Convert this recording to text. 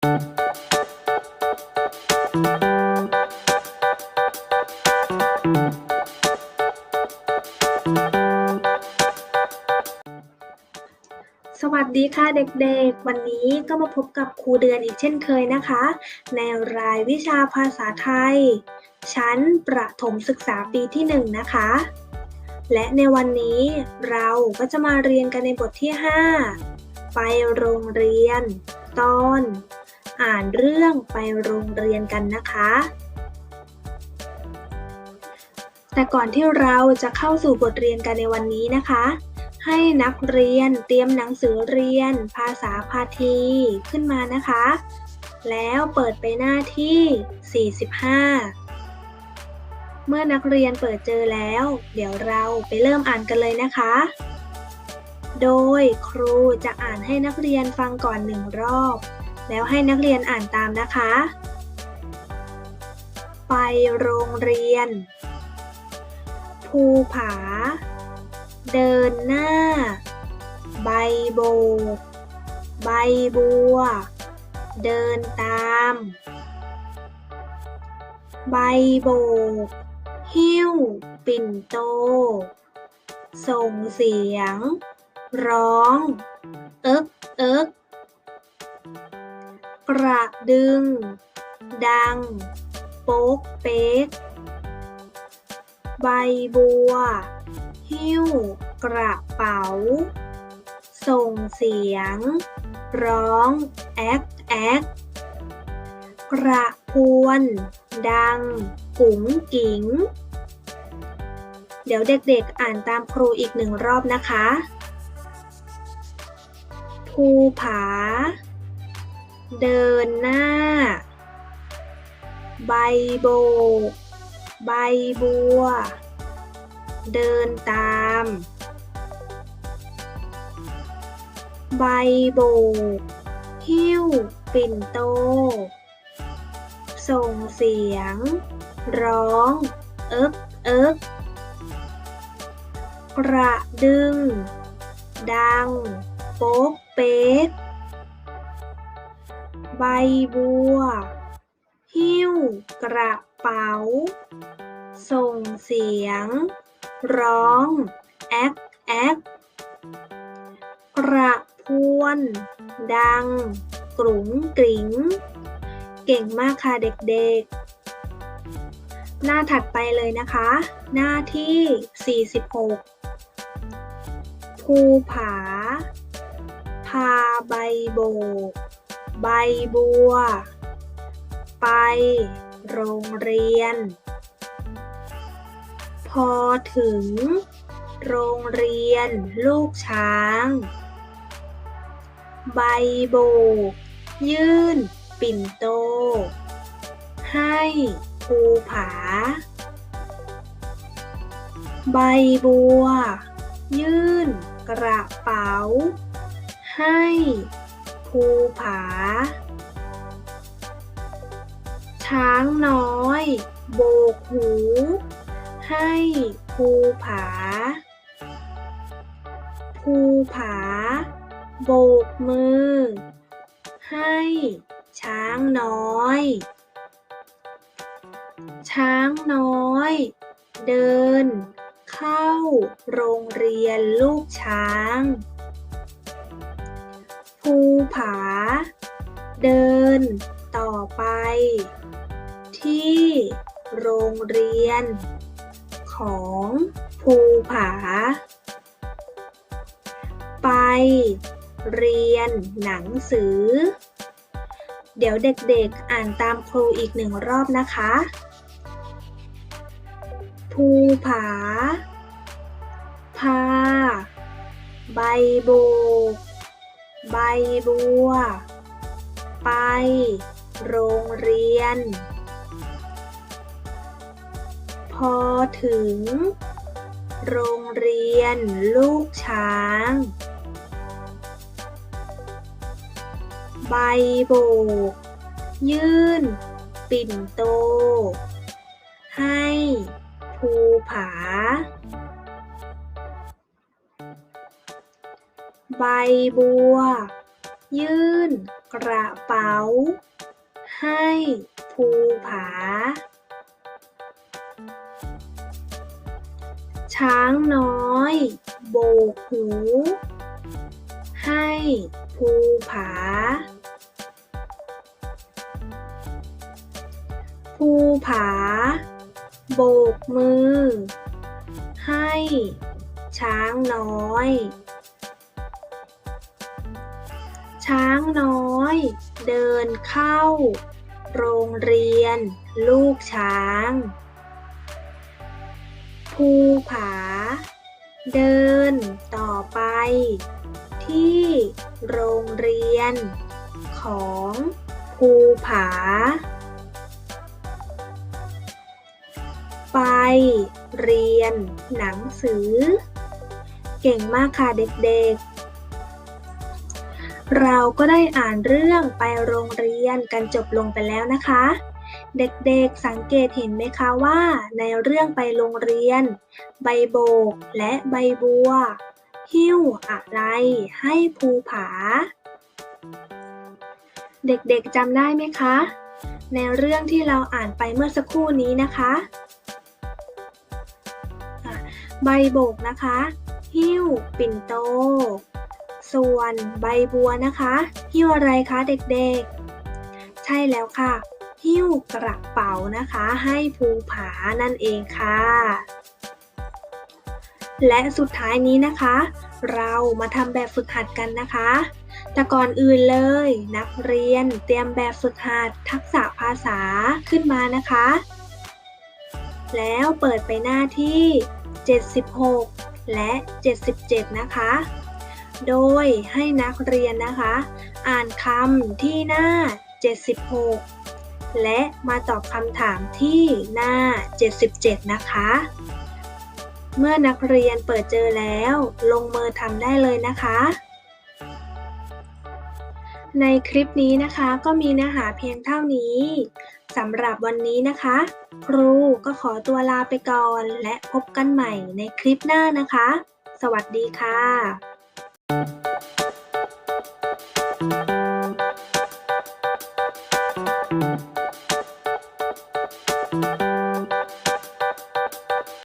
สวัสดีค่ะเด็กๆ วันนี้ก็มาพบกับครูเดือนอีกเช่นเคยนะคะ ในรายวิชาภาษาไทย ชั้นประถมศึกษาปีที่หนึ่งนะคะ และในวันนี้เราก็จะมาเรียนกันในบทที่ 5 ไปโรงเรียน ตอน อ่านเรื่องไปโรงเรียนกันนะคะ แต่ก่อนที่เราจะเข้าสู่บทเรียนกันในวันนี้นะคะ ให้นักเรียนเตรียมหนังสือเรียน ภาษาพาทีขึ้นมานะคะ แล้วเปิดไปหน้าที่ 45 เมื่อนักเรียนเปิดเจอแล้ว เดี๋ยวเราไปเริ่มอ่านกันเลยนะคะโดยครูจะอ่านให้นักเรียนฟังก่อนหนึ่งรอบ แล้วให้นักเรียนอ่านตามนะคะ ไปโรงเรียน ภูผา เดินหน้า ใบโบก ใบบัว เดินตาม ใบโบก หิ้ว ปิ่นโต ส่งเสียง ร้อง เอิกเอิก กระดึง ดัง โป๊กเป๊ก ใบบัว หิ้ว กระเป๋า ส่งเสียง ร้อง แอ๊กแอ๊กกระพวน ดัง กุ๋งกิ๋ง เดี๋ยวเด็กๆ อ่านตามครูอีกหนึ่งรอบนะคะภูผา เดินหน้า ใบโบก ใบบัว เดินตาม ใบโบก หิ้ว ปิ่นโต ส่งเสียง ร้อง เอิกเอิกกระดึง ดัง โป๊กเป๊ก ใบบัว หิ้วกระเป๋า ส่งเสียง ร้อง แอ๊กแอ๊กกระพวน ดัง กรุ๋งกริ๋ง เก่งมากค่ะเด็กๆ หน้าถัดไปเลยนะคะ หน้าที่ 46 ภูผา พาใบโบก ใบบัว ไปโรงเรียน พอถึง โรงเรียนลูกช้าง ใบโบก ยื่น ปิ่นโต ให้ภูผา ใบบัว ยื่น กระเป๋า ให้ ภูผา ช้างน้อย โบกหู ให้ภูผา ภูผา โบกมือ ให้ช้างน้อย ช้างน้อย เดิน เข้าโรงเรียนลูกช้าง ผา เดิน ต่อไป ที่โรงเรียน ของภูผา ไปเรียนหนังสือ เดี๋ยวเด็กๆอ่านตามครูอีกหนึ่งรอบนะคะ ภูผา พา ใบโบก ใบบัว ไป โรงเรียน พอถึง โรงเรียนลูกช้าง ใบโบก ยื่น ปิ่นโต ให้ภูผา ใบบัว ยื่นกระเป๋า ให้ภูผา ช้างน้อย โบกหู ให้ภูผา ภูผา โบกมือ ให้ช้างน้อย น้อย เดินเข้า โรงเรียน ลูกช้าง ภูผา เดินต่อไป ที่โรงเรียน ของภูผา ไปเรียนหนังสือ เก่งมากค่ะเด็กๆ เราก็ได้อ่านเรื่องไปโรงเรียนกันจบลงไปแล้วนะคะ เด็กๆสังเกตเห็นไหมคะว่า ในเรื่องไปโรงเรียน ใบโบกและใบบัว หิ้วอะไรให้ภูผา เด็กๆจำได้ไหมคะ ในเรื่องที่เราอ่านไปเมื่อสักครู่นี้นะคะใบโบกนะคะ หิ้ว ปิ่นโต ส่วนใบบัวนะคะหิ้วอะไรคะเด็กๆ ใช่แล้วค่ะ หิ้วกระเป๋านะคะ ให้ภูผานั่นเองค่ะ และสุดท้ายนี้นะคะ เรามาทำแบบฝึกหัดกันนะคะ แต่ก่อนอื่นเลย นักเรียนเตรียมแบบฝึกหัดทักษะภาษาขึ้นมานะคะ แล้วเปิดไปหน้าที่ 76 และ 77 นะคะ โดยให้นักเรียนนะคะ อ่านคำที่หน้า 76 และมาตอบคำถามที่หน้า 77 นะคะ เมื่อนักเรียนเปิดเจอแล้ว ลงมือทำได้เลยนะคะ ในคลิปนี้นะคะก็มีเนื้อหาเพียงเท่านี้สำหรับวันนี้นะคะ ครูก็ขอตัวลาไปก่อน และพบกันใหม่ในคลิปหน้านะคะ สวัสดีค่ะ you